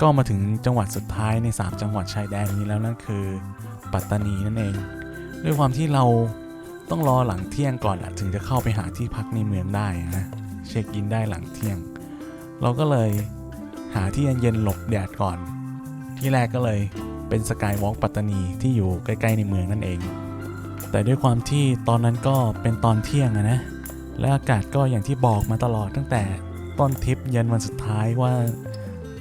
ก็มาถึงจังหวัดสุดท้ายใน 3 จังหวัดชายแดนนี้แล้วนั่นคือ ปัตตานีนั่นเอง ด้วยความที่เราต้องรอหลังเที่ยงก่อนอะถึงจะเข้าไปหาที่พักในเมืองได้นะเช็คอินได้หลังเที่ยง เราก็เลยหาที่เย็นๆหลบแดดก่อน ที่แรกก็เลยเป็นสกายวอล์กปัตตานีที่อยู่ใกล้ๆในเมืองนั่นเอง แต่ด้วยความที่ตอนนั้นก็เป็นตอนเที่ยงนะ และอากาศก็อย่างที่บอกมาตลอดตั้งแต่ต้นทริปยันวันสุดท้ายว่า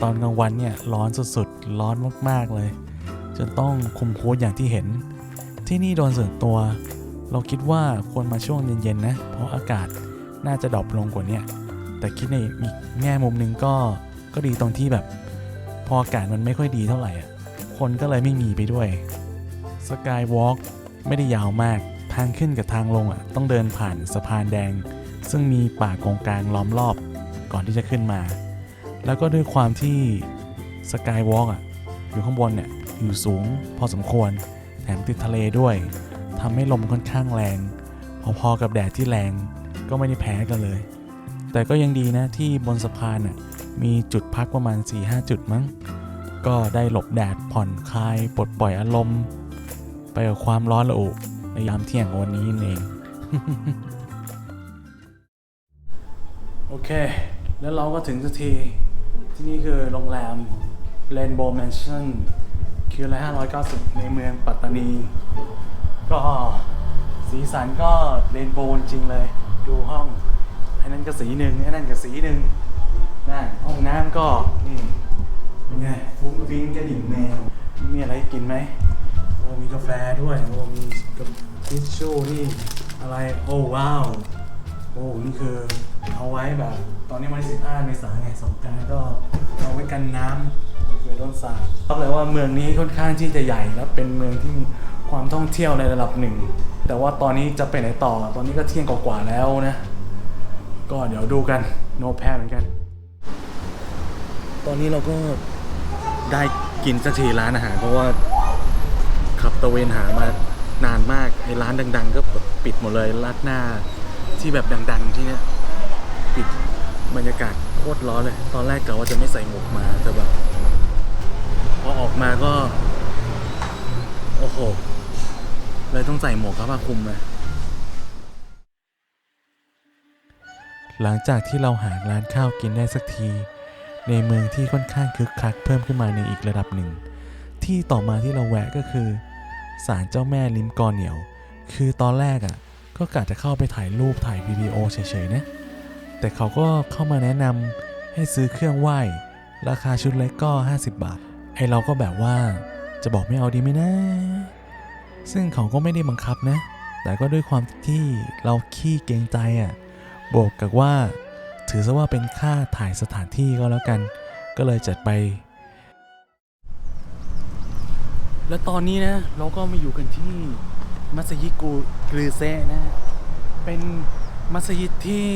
ตอนกลางวันเนี่ยร้อนสุดๆ ร้อนมากๆเลย จนต้องคุมโค้ดอย่างที่เห็น ที่นี่โดนส่วนตัว เราคิดว่าควรมาช่วงเย็นๆนะ เพราะอากาศน่าจะดรอปลงกว่านี้แต่คิดในอีกแง่มุมหนึงก็ก็ดีตรงที่แบบ พออากาศมันไม่ค่อยดีเท่าไหร่อะคนก็เลยไม่มีไปด้วยสกายวอล์กไม่ได้ยาวมากทางขึ้นกับทางลงอะต้องเดินผ่านสะพานแดง ซึ่งมีป่าโกงกลางล้อมรอบก่อนที่จะขึ้นมา แล้วก็ด้วยความที่สกายวอล์กอะอยู่ข้างบนเนี่ยอยู่สูงพอสมควร แถมติดทะเลด้วยทำให้ลมค่อนข้างแรง พอๆกับแดดที่แรงก็ไม่ได้แพ้กันเลย แต่ก็ยังดีนะที่บนสะพานน่ะมีจุดพักประมาณ 4-5 จุดมั้ง ก็ได้หลบแดดผ่อนคลายปลดปล่อยอารมณ์ ไปกับความร้อนระอุในยามเที่ยงวันนี้เอง โอเค แล้วเราก็ถึงสักที ที่นี่คือโรงแรม Rainbow Mansion คือละ590 ในเมืองปัตตานี ก็สีสันก็เรนโบว์จริงเลย ดูห้องไอ้นั่นก็สีหนึ่งไอ้นั่นก็สีหนึ่งน่ะห้องน้ำก็นี่เป็นไงฟุ้งฟิ้งกระดิ่งแมวมีอะไรกินไหมโอ้มีกาแฟด้วยโอ้มีกับทิชชู่นี่อะไรโอ้ว้าวโอ้นี่คือ เอาไว้แบบ ตอนนี้มัน15เมษายนไงสงกรารก็เอาไว้กันน้ำเกิดโดนสาดบอกเลยว่าเมืองนี้ค่อนข้างที่จะใหญ่และเป็นเมืองที่มีความท่องเที่ยวในระดับหนึ่ง แต่ว่าตอนนี้จะไปไหนต่อตอนนี้ก็เที่ยงกว่าๆแล้วนะ ก็เดี๋ยวดูกันโนแพ้เหมือนกัน ตอนนี้เราก็ได้กินสักทีร้านอาหารเพราะว่าขับตะเวนหามานานมากไอ้ร้านดัง ๆ ก็ปิดหมดเลยร้านหน้าที่แบบดัง ๆ ที่เนี้ยิดบรรยากาศโคตรร้อนเลย ตอนแรกกะว่าจะไม่ใส่หมวกมาแต่แบบพอออกมาก็ โอ้โห เลยต้องใส่หมวกกับผ้าคลุมเลยหลังจากที่เราหาร้านข้าวกินได้สักที ในเมืองที่ค่อนข้างคึกคักเพิ่มขึ้นมาในอีกระดับหนึ่ง ที่ต่อมาที่เราแวะก็คือศาลเจ้าแม่ลิมกอเหนียว คือตอนแรกอะ่ะ ก็กะจะเข้าไปถ่ายรูปถ่ายวิดีโอเฉยๆนะ แต่เขาก็เข้ามาแนะนำให้ซื้อเครื่องไหว้ ราคาชุดเล็กก็ 50 บาท ไอเราก็แบบว่าจะบอกไม่เอาดีไหมนะ ซึ่งเขาก็ไม่ได้บังคับนะ แต่ก็ด้วยความที่เราขี้เกรงใจอะ่ะบวกกับว่า ถือซะว่าเป็นค่าถ่ายสถานที่ก็แล้วกัน ก็เลยจัดไป และตอนนี้นะ เราก็มาอยู่กันที่มัสยิดกูกรือเซนะ เป็นมัสยิดที่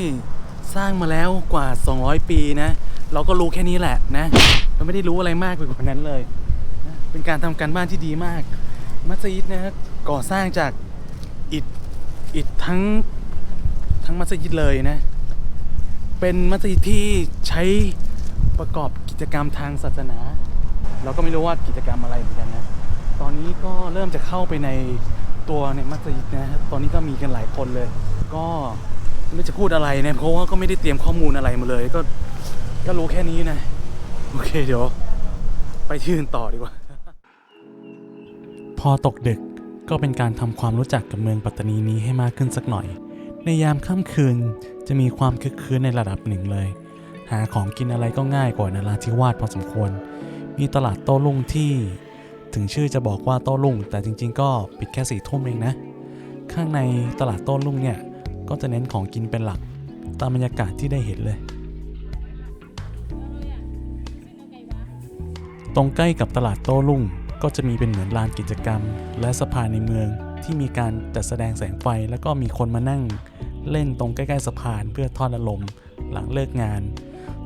สร้างมาแล้วกว่า 200 ปีนะ เราก็รู้แค่นี้แหละนะ เราไม่ได้รู้อะไรมากไปกว่านั้นเลยนะเป็นการทำการบ้านที่ดีมาก มัสยิดนะก่อสร้างจากอิฐอิฐทั้งทั้งมัสยิดเลยนะ เป็นมัสยิดที่ใช้ประกอบกิจกรรมทางศาสนา เราก็ไม่รู้ว่ากิจกรรมอะไรเหมือนกันนะ ตอนนี้ก็เริ่มจะเข้าไปในตัวในมัสยิดนะ ตอนนี้ก็มีกันหลายคนเลย ก็ ไม่รู้จะพูดอะไรนะเพราะว่าก็ไม่ได้เตรียมข้อมูลอะไรมาเลย ก็ก็รู้แค่นี้นะ โอเคเดี๋ยว ไปที่อื่นต่อดีกว่า พอตกดึกก็เป็นการทำความรู้จักกับเมืองปัตตานีนี้ให้มากขึ้นสักหน่อย ในยามค่ำคืนจะมีความคึกคืนในระดับหนึ่งเลย หาของกินอะไรก็ง่ายกว่านราธิวาสพอสมควร มีตลาดโต้รุ่งที่ถึงชื่อจะบอกว่าโต้รุ่ง แต่จริง ๆ ก็ปิดแค่สี่ทุ่มเองนะ ข้างในตลาดโต้รุ่งเนี่ย ก็จะเน้นของกินเป็นหลัก ตามบรรยากาศที่ได้เห็นเลย ตรงใกล้กับตลาดโต้รุ่งก็จะมีเป็นเหมือนลานกิจกรรม และสะพานในเมืองที่มีการจัดแสดงแสงไฟ แล้วก็มีคนมานั่งเล่นตรงใกล้ๆสะพานเพื่อทอดอารมณ์หลังเลิกงาน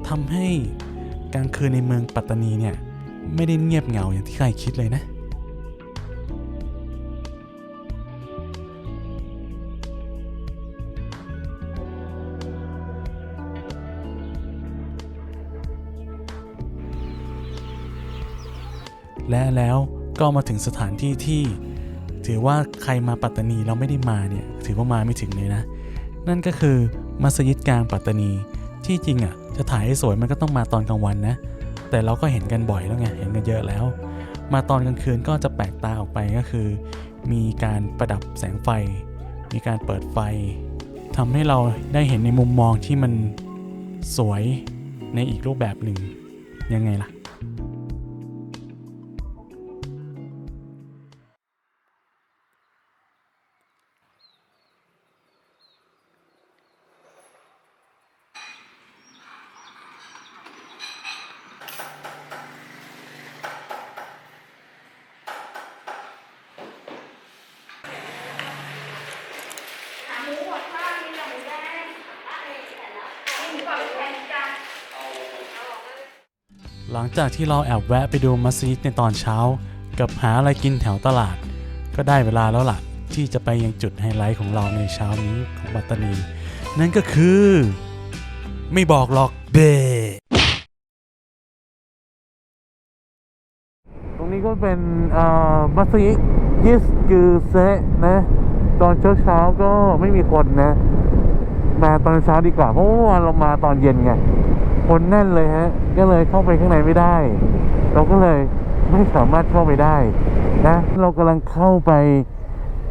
ทำให้กลางคืนในเมืองปัตตานีเนี่ยไม่ได้เงียบเหงาอย่างที่ใครคิดเลยนะ และแล้วก็มาถึงสถานที่ที่ ถือว่าใครมาปัตตานีเราไม่ได้มาเนี่ยถือว่ามาไม่ถึงเลยนะ นั่นก็คือมัสยิดกลางปัตตานีที่จริงอะจะถ่ายให้สวยมันก็ต้องมาตอนกลางวันนะ แต่เราก็เห็นกันบ่อยแล้วไงเห็นกันเยอะแล้ว มาตอนกลางคืนก็จะแปลกตาออกไปก็คือ มีการประดับแสงไฟ มีการเปิดไฟทำให้เราได้เห็นในมุมมองที่มันสวยในอีกรูปแบบหนึ่งยังไงล่ะ จากที่เราแอบแวะไปดูมัสยิดในตอนเช้า กับหาอะไรกินแถวตลาด ก็ได้เวลาแล้วล่ะ ที่จะไปยังจุดไฮไลท์ของเราในเช้านี้ของปัตตานี นั่นก็คือ ไม่บอกหรอกเบตรงนี้ก็เป็นมัสยิดยิสกือเซนะ ตอนเช้าเช้าก็ไม่มีคนนะ มาตอนเช้าดีกว่าเพราะว่าเรามาตอนเย็นไง คนแน่นเลยฮะ ก็เลยเข้าไปข้างในไม่ได้ เราก็เลยไม่สามารถเข้าไปได้นะ เรากำลังเข้าไป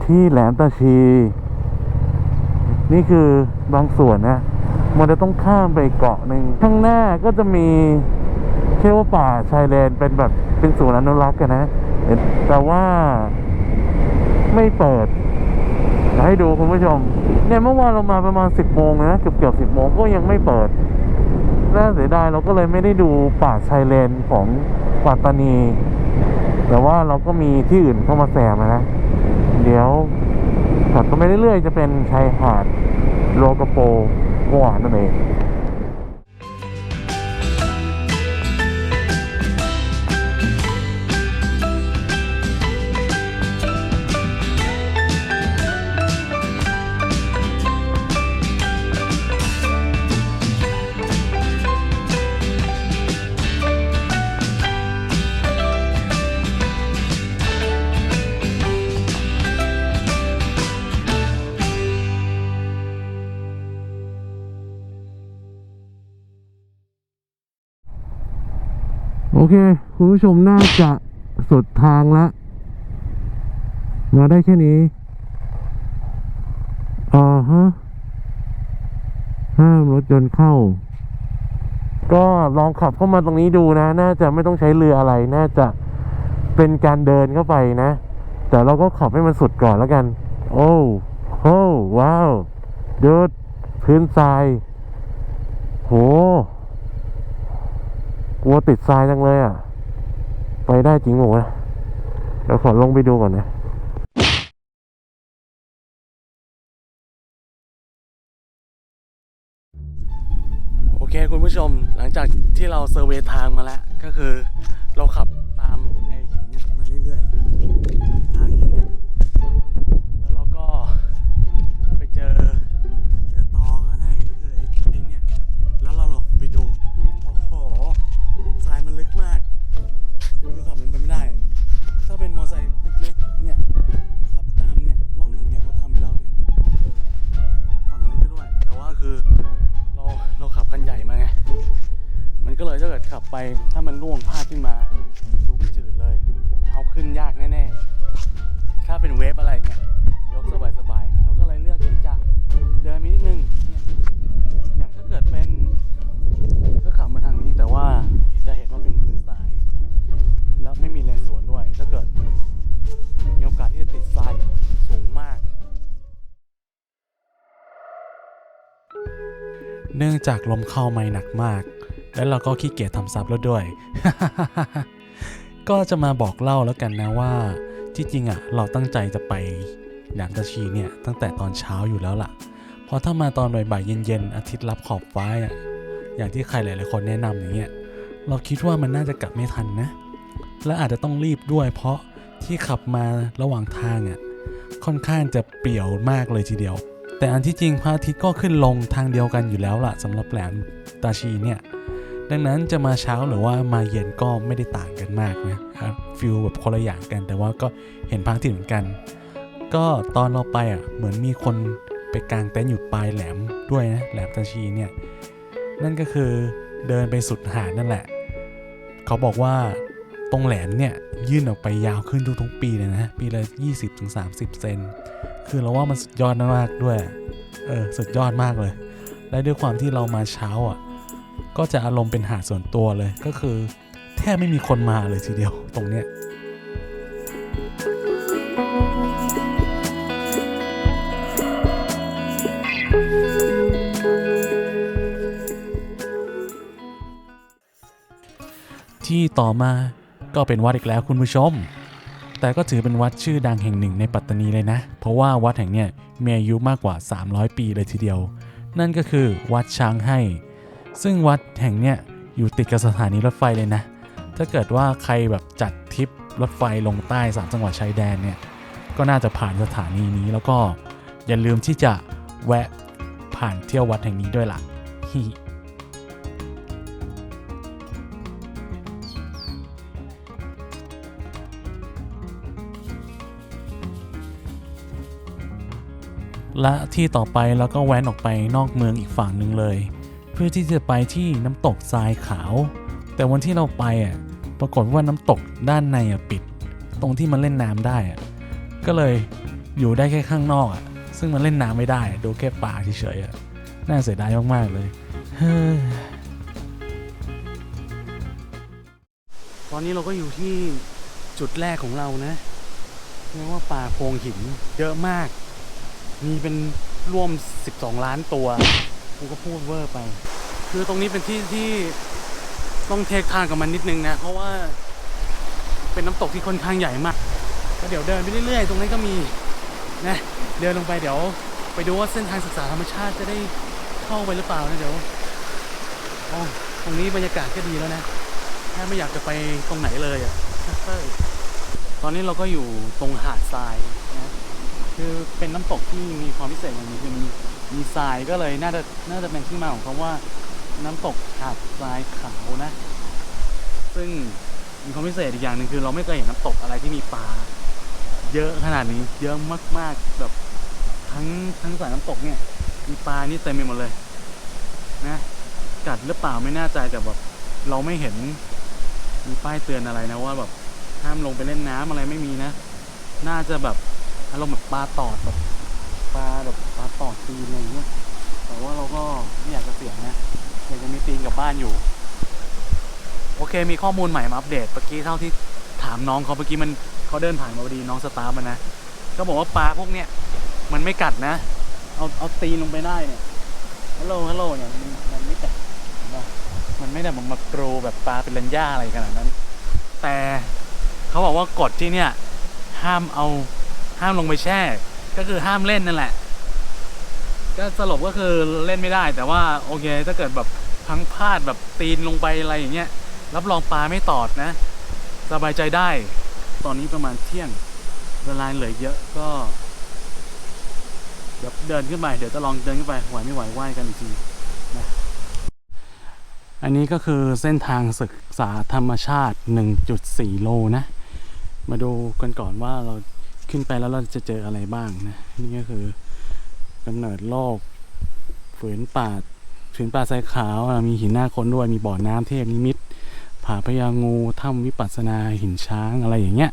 ที่แหลมตาชี นี่คือบางส่วนนะ มันจะต้องข้ามไปเกาะหนึ่งข้างหน้าก็จะมีเรียกว่าป่าชายเลนเป็นแบบเป็นศูนย์อนุรักษ์กันนะ แต่ว่าไม่เปิดให้ดูคุณผู้ชม เนี่ยเมื่อวานเรามาประมาณ 10โมงนะเกือบเกือบ10โมงก็ยังไม่เปิด น่าเสียดายเราก็เลยไม่ได้ดูป่าชายเลนของปัตตานี แต่ว่าเราก็มีที่อื่นเข้ามาแซมนะ เดี๋ยวถัดก็ไม่เรื่อยๆจะเป็นชายหาดโลกโปกวานนั่นเอง โอเค คุณผู้ชมน่าจะสุดทางละ มาได้แค่นี้อ่าฮะห้ามรถยนต์เข้า ก็ลองขับเข้ามาตรงนี้ดูนะ น่าจะไม่ต้องใช้เรืออะไร น่าจะเป็นการเดินเข้าไปนะ แต่เราก็ขับให้มันสุดก่อนแล้วกัน โอ้โหว้าวเดิดพื้นทราย โห วัวติดทรายจังเลยอะ ไปได้จริงหรอวะเดี๋ยวขอลงไปดูก่อนนะโอเคคุณผู้ชมหลังจากที่เราเซอร์เวยทางมาแล้ว ก็คือเราขับ องจากลมเข้าไม่หนักมาก และเราก็ขี้เกียจทำซับแล้วด้วย ก็จะมาบอกเล่าแล้วกันนะว่า ที่จริงอะ เราตั้งใจจะไปแหลมตะชีเนี่ยตั้งแต่ตอนเช้าอยู่แล้วล่ะ เพราะถ้ามาตอนบ่ายๆเย็นๆอาทิตย์รับขอบฟ้าอะอย่างที่ใครหลายๆคนแนะนำอย่างเงี้ยเราคิดว่ามันน่าจะกลับไม่ทันนะ และอาจจะต้องรีบด้วย เพราะที่ขับมาระหว่างทางอะค่อนข้างจะเปรี่ยวมากเลยทีเดียว แต่อันที่จริงพระอาทิตย์ก็ขึ้นลงทางเดียวกันอยู่แล้วล่ะสำหรับแหลมตาชีเนี่ยดังนั้นจะมาเช้าหรือว่ามาเย็นก็ไม่ได้ต่างกันมากนะครับฟิลแบบคนละอย่างกัน แต่ว่าก็เห็นพระอาทิตย์เหมือนกัน ก็ตอนเราไปอะเหมือนมีคนไปกางเต็นท์อยู่ปลายแหลมด้วยนะแหลมตาชีเนี่ยนั่นก็คือเดินไปสุดหาดนั่นแหละ เขาบอกว่าตรงแหลมเนี่ยยื่นออกไปยาวขึ้นทุกๆปีเลยนะ ปีละ 20-30 เซน คือเราว่ามันสุดยอดมากด้วย เออ สุดยอดมากเลย และด้วยความที่เรามาเช้าอะ ก็จะอารมณ์เป็นหาดส่วนตัวเลย ก็คือแทบไม่มีคนมาเลยทีเดียวตรงเนี้ยที่ต่อมาก็เป็นวัดอีกแล้วคุณผู้ชม แต่ก็ถือเป็นวัดชื่อดังแห่งหนึ่งในปัตตานีเลยนะ เพราะว่าวัดแห่งเนี้ยมีอายุมากกว่า 300 ปีเลยทีเดียว นั่นก็คือวัดช้างให้ ซึ่งวัดแห่งเนี้ยอยู่ติดกับสถานีรถไฟเลยนะ ถ้าเกิดว่าใครแบบจัดทริปรถไฟลงใต้สามจังหวัดชายแดนเนี่ยก็น่าจะผ่านสถานีนี้แล้วก็อย่าลืมที่จะแวะผ่านเที่ยววัดแห่งนี้ด้วยล่ะ และที่ต่อไปเราก็แว้นออกไปนอกเมืองอีกฝั่งหนึ่งเลย เพื่อที่จะไปที่น้ำตกทรายขาว แต่วันที่เราไปอะปรากฏว่าน้ำตกด้านในอะปิด ตรงที่มันเล่นน้ำได้อะก็เลยอยู่ได้แค่ข้างนอกอะซึ่งมันเล่นน้ำไม่ได้ดูแค่ป่าเฉยๆอะน่าเสียดายมากๆเลยเฮ้ยตอนนี้เราก็อยู่ที่จุดแรกของเรานะเรียกว่าป่าโพงหินเยอะมาก มีเป็นร่วม 12 ล้านตัว กูก็พูดเวอร์ไป คือตรงนี้เป็นที่ที่ต้องเทคทางกับมันนิดนึงนะ เพราะว่าเป็นน้ำตกที่ค่อนข้างใหญ่มากก็เดี๋ยวเดินไปเรื่อยๆ ตรงนี้ก็มีนะเดินลงไปเดี๋ยวไปดูว่าเส้นทางศึกษาธรรมชาติจะได้เข้าไปหรือเปล่านะเดี๋ยวอ๋อตรงนี้บรรยากาศก็ดีแล้วนะแค่ไม่อยากจะไปตรงไหนเลยอะ่ะเฮ้ยตอนนี้เราก็อยู่ตรงหาดทรายนะ คือเป็นน้ำตกที่มีความพิเศษอย่างหนึงคือมีมีทรายก็เลยน่าจะน่าจะเป็นที่มาของคำว่าน้ำตกหาดทรายขาวนะ ซึ่งมีความพิเศษอีกอย่างหนึ่งคือ เราไม่เคยเห็นน้ำตกอะไรที่มีปลาเยอะขนาดนี้ เยอะมากๆแบบทั้งทั้งสายน้ำตกเนี่ย มีปลานี่เต็มไปหมดเลย นะกัดหรือเปล่าไม่แน่ใจแต่แบบเราไม่เห็นมีป้ายเตือนอะไรนะว่าแบบห้ามลงไปเล่นน้ำอะไรไม่มีนะ น่าจะแบบ อารมณ์แบบปลาตอดแบบปลาแบบปลาตอดตีนอะไรเงี้ยแต่ว่าเราก็ไม่อยากจะเสี่ยงนะอยากจะมีตีนกลับบ้านอยู่ โอเคมีข้อมูลใหม่มาอัปเดตเมื่อกี้เท่าที่ถามน้องเขาเมื่อกี้มันเขาเดินผ่านมาพอดีน้องสตาร์มันนะก็บอกว่าปลาพวกเนี้ยมันไม่กัดนะ เอาเอาตีนลงไปได้เนี่ยฮัลโหลฮัลโหลเนี่ยมันมันไม่กัดมันไม่ได้แบบมากรูแบบปลาเป็นลันยาอะไรขนาดนั้น แต่เขาบอกว่ากฎที่เนี่ย ห้ามเอา ห้ามลงไปแช่ ก็คือห้ามเล่นนั่นแหละ ก็สรุปก็คือเล่นไม่ได้ แต่ว่าโอเคถ้าเกิดแบบพังพลาดแบบตีนลงไปอะไรอย่างเงี้ย รับรองปลาไม่ตอดนะ สบายใจได้ ตอนนี้ประมาณเที่ยงเวลาเหลือเยอะก็ เดี๋ยวเดินขึ้นไป เดี๋ยวจะลองเดินขึ้นไปไหวไม่ไหวไหวกันอีกทีนะอันนี้ก็คือเส้นทางศึกษาธรรมชาติ 1.4 โลนะ มาดูกันก่อนว่าเรา ขึ้นไปแล้วเราจะเจออะไรบ้างนะ นี่ก็คือกำเนิดโลก ฝืนป่าฝืนป่าทรายขาว มีหินหน้าคนด้วย มีบ่อน้ำเทพนิมิตผาพญางูถ้ำวิปัสนาหินช้างอะไรอย่างเงี้ย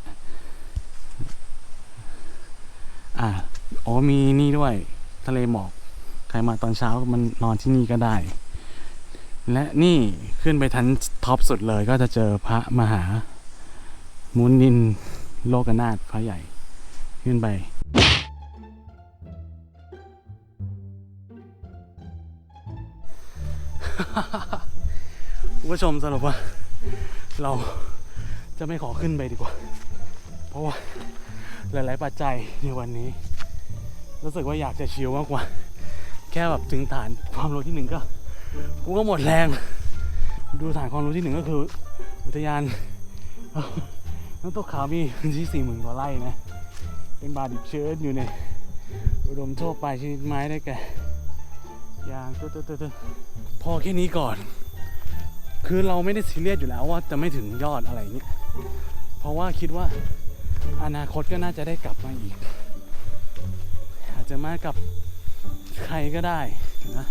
อะอ๋อมีนี่ด้วย ทะเลหมอก ใครมาตอนเช้ามันนอนที่นี่ก็ได้ และนี่ขึ้นไปทันท็อปสุดเลยก็จะเจอพระมหา มุนินโลกนาถพระใหญ่ ขึ้นไปคุณผู้ชมสรุปว่า เราจะไม่ขอขึ้นไปดีกว่า เพราะว่าหลาย ๆ ปัจจัยในวันนี้ รู้สึกว่าอยากจะชิลมากกว่า แค่แบบถึงฐานความรู้ที่หนึ่งก็กูก็หมดแรง ดูฐานความรู้ที่หนึ่งก็คือ อุทยานน้ำตกขาวมีพื้นที่สี่หมื่นกว่าไร่นะ เป็นบาดิบเชื้ออยู่ในอุดมทั่วไปชนิดไม้ได้แก่ยางตัวตัวตัวพอแค่นี้ก่อน คือเราไม่ได้ซีเรียสอยู่แล้วว่าจะไม่ถึงยอดอะไรเงี้ยเพราะว่าคิดว่าอนาคตก็น่าจะได้กลับมาอีก อาจจะมากับใครก็ได้นะ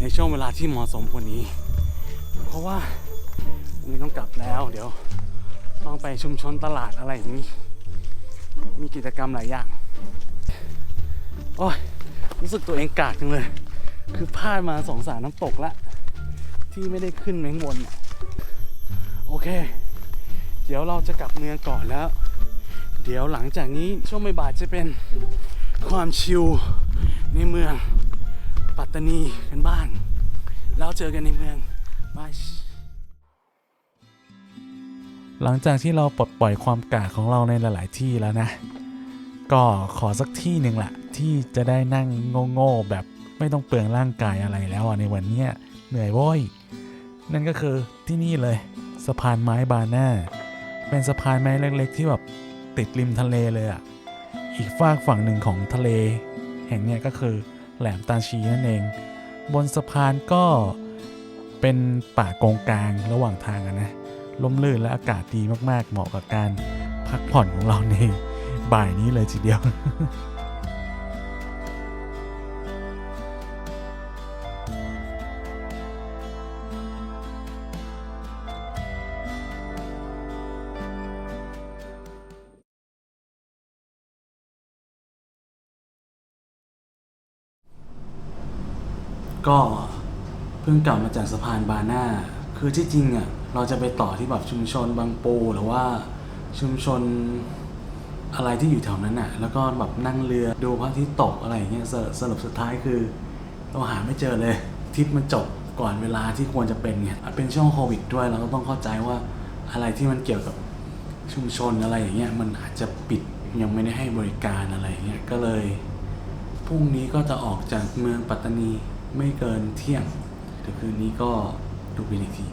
ในช่วงเวลาที่เหมาะสมกว่านี้ เพราะว่าวันนี้ต้องกลับแล้ว เดี๋ยวต้องไปชุมชนตลาดอะไรอย่างนี้ มีกิจกรรมหลายอย่าง โอ้ย รู้สึกตัวเองกากจังเลย คือพลาดมาสองสาน้ำตกละที่ไม่ได้ขึ้นไปข้างบนน่ะโอเค เดี๋ยวเราจะกลับเมืองก่อนแล้ว เดี๋ยวหลังจากนี้ช่วงบ่ายจะเป็นความชิลในเมืองปัตตานีกันบ้างแล้วเจอกันในเมืองบาย หลังจากที่เราปลดปล่อยความกาของเราในหลาย ๆ ที่แล้วนะ ก็ขอสักที่หนึ่งละที่จะได้นั่งโง่ๆแบบไม่ต้องเปลืองร่างกายอะไรแล้วในวันนี้เหนื่อยโว้ยนั่นก็คือที่นี่เลยสะพานไม้บาน่าเป็นสะพานไม้เล็ก ๆ ที่แบบติดริมทะเลเลยอะอีกฝากฝั่งหนึ่งของทะเล แห่งเนี้ยก็คือแหลมตาชีนั่นเอง บนสะพานก็เป็นป่ากงกลางระหว่างทางนะ ลมลื่นและอากาศดีมากๆ เหมาะกับการพักผ่อนของเราในบ่ายนี้เลยทีเดียวก็เพิ่งกลับมาจากสะพานบาน่า คือที่จริงอะ เราจะไปต่อที่แบบชุมชนบางปูหรือว่าชุมชนอะไรที่อยู่แถวนั้นอะ แล้วก็แบบนั่งเรือดูพระอาทิตย์ตกอะไรอย่างเงี้ยสรุปสรุปสุดท้ายคือ เราหาไม่เจอเลยทริปมันจบก่อนเวลาที่ควรจะเป็นไงเป็นช่วงโควิดด้วยเราก็ต้องเข้าใจว่าอะไรที่มันเกี่ยวกับชุมชนอะไรอย่างเงี้ยมันอาจจะปิดยังไม่ได้ให้บริการอะไรอย่างเงี้ยก็เลยพรุ่งนี้ก็จะออกจากเมืองปัตตานีไม่เกินเที่ยงแต่คืนนี้ก็ดูวินิที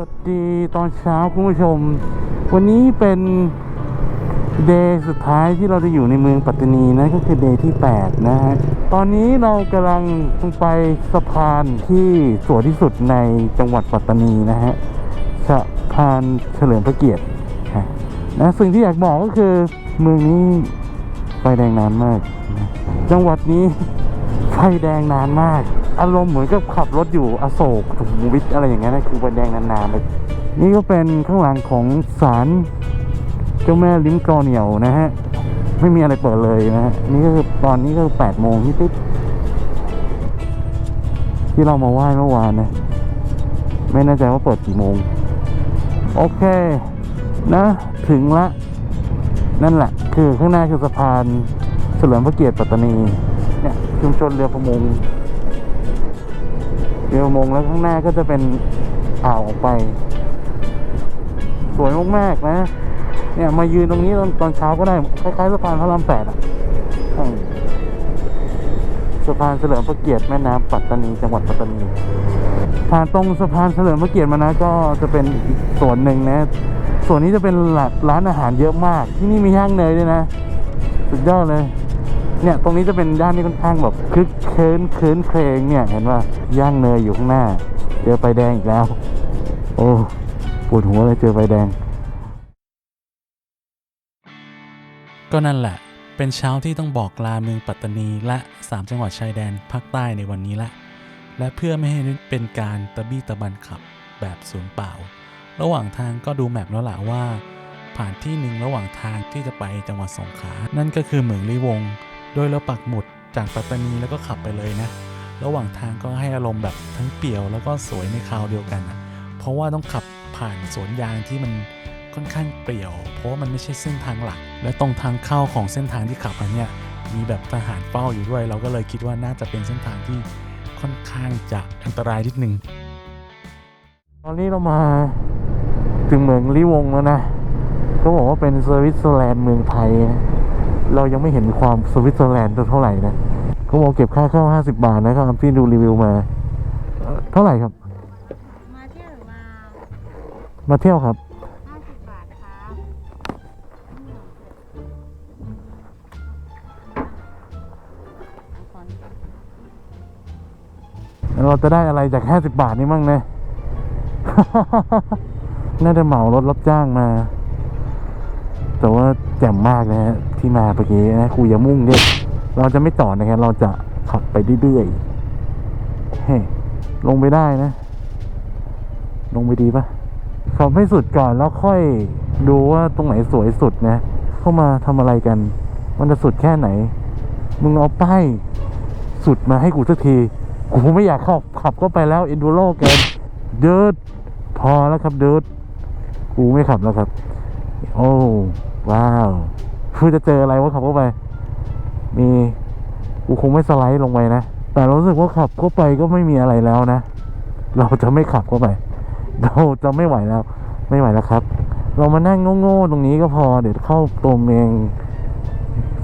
วัสดีตอนเช้าคุณผู้ชม วันนี้เป็นเดย์สุดท้ายที่เราจะอยู่ในเมืองปัตตานีนะก็คือเดย์ที่ 8 นะฮะ ตอนนี้เรากำลังไปสะพานที่สวยที่สุดในจังหวัดปัตตานีนะฮะสะพานเฉลิมพระเกียรตินะสิ่งที่อยากบอกก็คือ เมืองนี้ไฟแดงนานมาก จังหวัดนี้ไฟแดงนานมาก อารมณ์เหมือนกับขับรถอยู่อโศกสุขุมวิทอะไรอย่างเงี้ยนะคือไฟแดงนานๆเลยนี่ก็เป็นข้างหลังของศาลเจ้าแม่ลิ้มกรอเหนียวนะฮะ ไม่มีอะไรเปิดเลยนะฮะนี่ก็คือตอนนี้ก็แปดโมงนิดที่เรามาไหว้เมื่อวานนะไม่แน่ใจว่าเปิดกี่โมง โอเค นะ ถึงละ นั่นแหละ คือข้างหน้าคือสะพานเฉลิมพระเกียรติปัตตานีเนี่ยชุมชนเรือประมง เรือประมงแล้วข้างหน้าก็จะเป็นอ่าวออกไป สวยมากๆนะ เนี่ยมายืนตรงนี้ตอนตอนเช้าก็ได้คล้ายๆสะพานพระรามแปดอะสะพานเฉลิมพระเกียรติแม่น้ำปัตตานีจังหวัดปัตตานีผ่านตรงสะพานเฉลิมพระเกียรติมานะก็จะเป็นส่วนหนึ่งนะส่วนนี้จะเป็นหลักร้านอาหารเยอะมาก ที่นี่มีย่างเนยด้วยนะ สุดยอดเลย เนี่ยตรงนี้จะเป็นย่านที่ค่อนข้างแบบคึกเคินเคินเครงเนี่ยเห็นว่าย่างเนยอยู่ข้างหน้า เจอไฟแดงอีกแล้ว โอ้ปวดหัวเลยเจอไฟแดง ก็นั่นแหละ เป็นเช้าที่ต้องบอกลาเมืองปัตตานีและ 3 จังหวัดชายแดนภาคใต้ในวันนี้ละ และเพื่อไม่ให้เป็นการตะบี้ตะบันขับแบบศูนเปล่า ระหว่างทางก็ดูแมพแล้วล่ะว่าผ่านที่หนึ่งระหว่างทางที่จะไปจังหวัดสงขลา นั่นก็คือเหมืองลิวง โดยเราปักหมุดจากปัตตานีแล้วก็ขับไปเลยนะ ระหว่างทางก็ให้อารมณ์แบบทั้งเปี่ยวแล้วก็สวยในคราวเดียวกันอะเพราะว่าต้องขับผ่านสวนยางที่มันค่อนข้างเปรี่ยว เพราะว่ามันไม่ใช่เส้นทางหลัก และตรงทางเข้าของเส้นทางที่ขับมาเนี่ยมีแบบทหารเฝ้าอยู่ด้วย เราก็เลยคิดว่าน่าจะเป็นเส้นทางที่ค่อนข้างจะอันตรายนิดนึงตอนนี้เรามาถึงเมืองลิวงแล้วนะ ก็บอกว่าเป็นสวิตเซอร์แลนด์เมืองไทยนะ เรายังไม่เห็นความสวิตเซอร์แลนด์เท่าไหร่นะเขาบอกเก็บค่าเข้า 50 บาทนะครับที่ดูรีวิวมาเอ่อเท่าไหร่ครับ มาเที่ยวหรือมามาเที่ยวครับ 50 บาทครับเราจะได้อะไรจาก 50 บาทนี้มั่งนะ น่าจะเหมารถรับจ้างมา แต่ว่าแจ่มมากนะฮะที่มาเมื่อกี้นะครูอย่ามุ่งดิเราจะไม่จอดนะครับเราจะขับไปเรื่อยๆเฮ้ลงไปได้นะ ลงไปดีปะขับให้สุดก่อนแล้วค่อยดูว่าตรงไหนสวยสุดนะ เข้ามาทำอะไรกัน มันจะสุดแค่ไหน มึงเอาป้ายสุดมาให้กูสักทีกูไม่อยากขับขับก็ไปแล้ว e n d u r o เกินเดิดพอแล้วครับเดิดกูไม่ขับแล้วครับ โอ้ ว้าวคือจะเจออะไรวะขับเข้าไป มีกูคงไม่สไลด์ลงไปนะ แต่รู้สึกว่าขับเข้าไปก็ไม่มีอะไรแล้วนะ เราจะไม่ขับเข้าไป เราจะไม่ไหวแล้ว ไม่ไหวแล้วครับ เรามานั่งโง่ๆตรงนี้ก็พอ เดี๋ยวเข้าตัวเมือง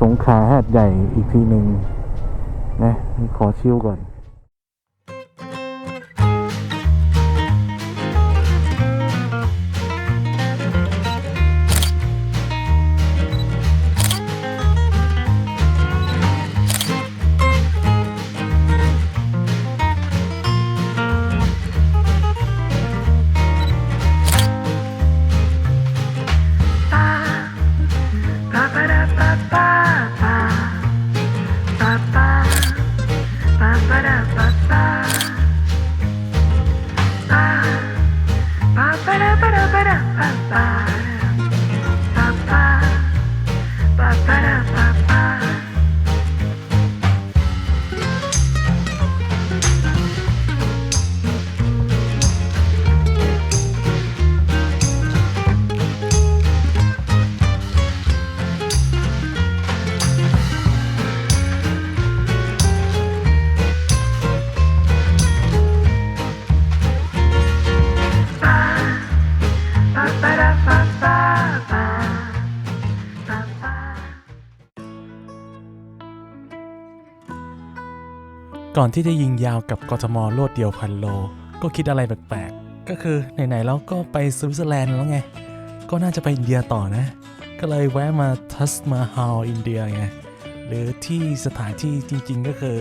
สงขลาหาดใหญ่อีกทีหนึ่งนะ ขอชิลก่อน ก่อนที่จะยิงยาวกับกทมรวดเดียวพันโล ก็คิดอะไรแปลกๆ ก็คือไหนๆเราก็ไปสวิตเซอร์แลนด์แล้วไง ก็น่าจะไปอินเดียต่อนะ ก็เลยแวะมาทัสมาฮาลอินเดียไง หรือที่สถานที่จริงๆก็คือ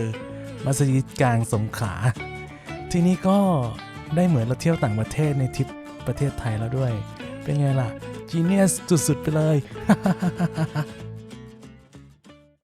มัสยิดกลางสงขลาทีนี้ก็ได้เหมือนเราเที่ยวต่างประเทศในทริปประเทศไทยแล้วด้วย เป็นไงล่ะจีเนียสสุดๆไปเลย